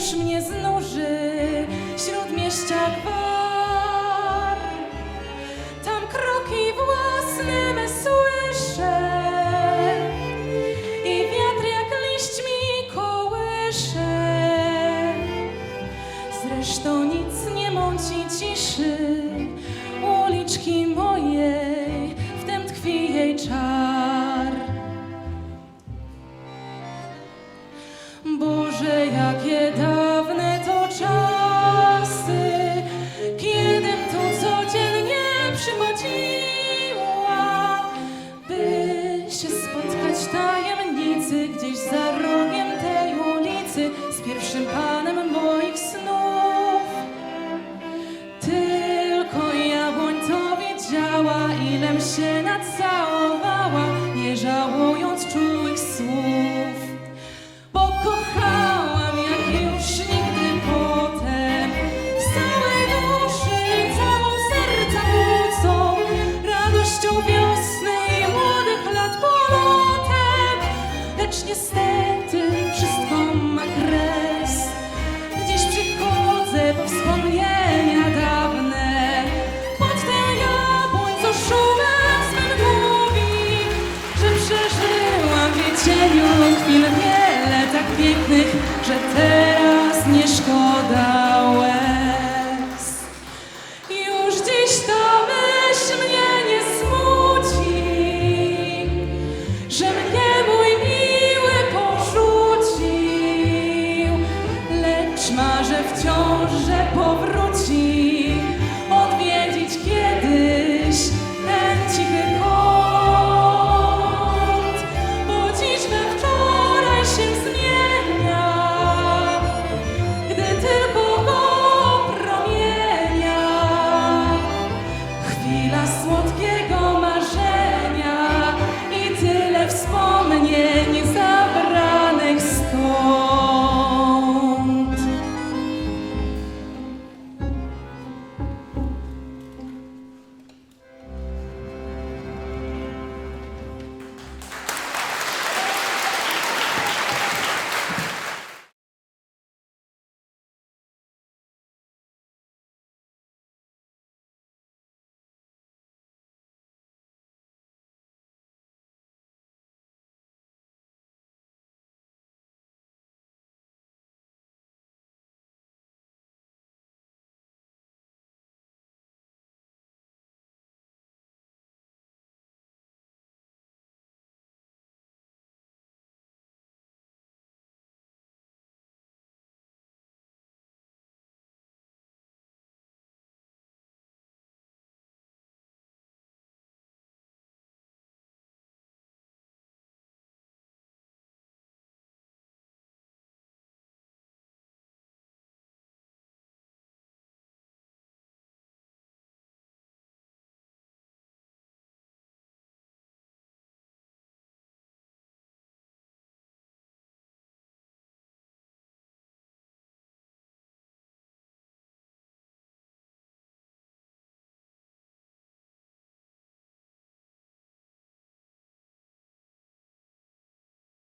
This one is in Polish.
już mnie znuży Śród mieścia gwar. Tam kroki własne me słyszę I wiatr jak liść mi kołysze. Zresztą nic nie mąci ciszy Uliczki mojej W tym tkwi jej czar. Boże, jakie da Pierwszym panem moich snów. Tylko jabłoń to wiedziała Ilem się nacałowała Nie żałując czułych słów. Bo kochałam jak już nigdy potem Z całej duszy całą serca mocą Radością wiosny i młodych lat polotem Lecz niestety cieniu chwil wiele tak pięknych Że teraz nie szkoda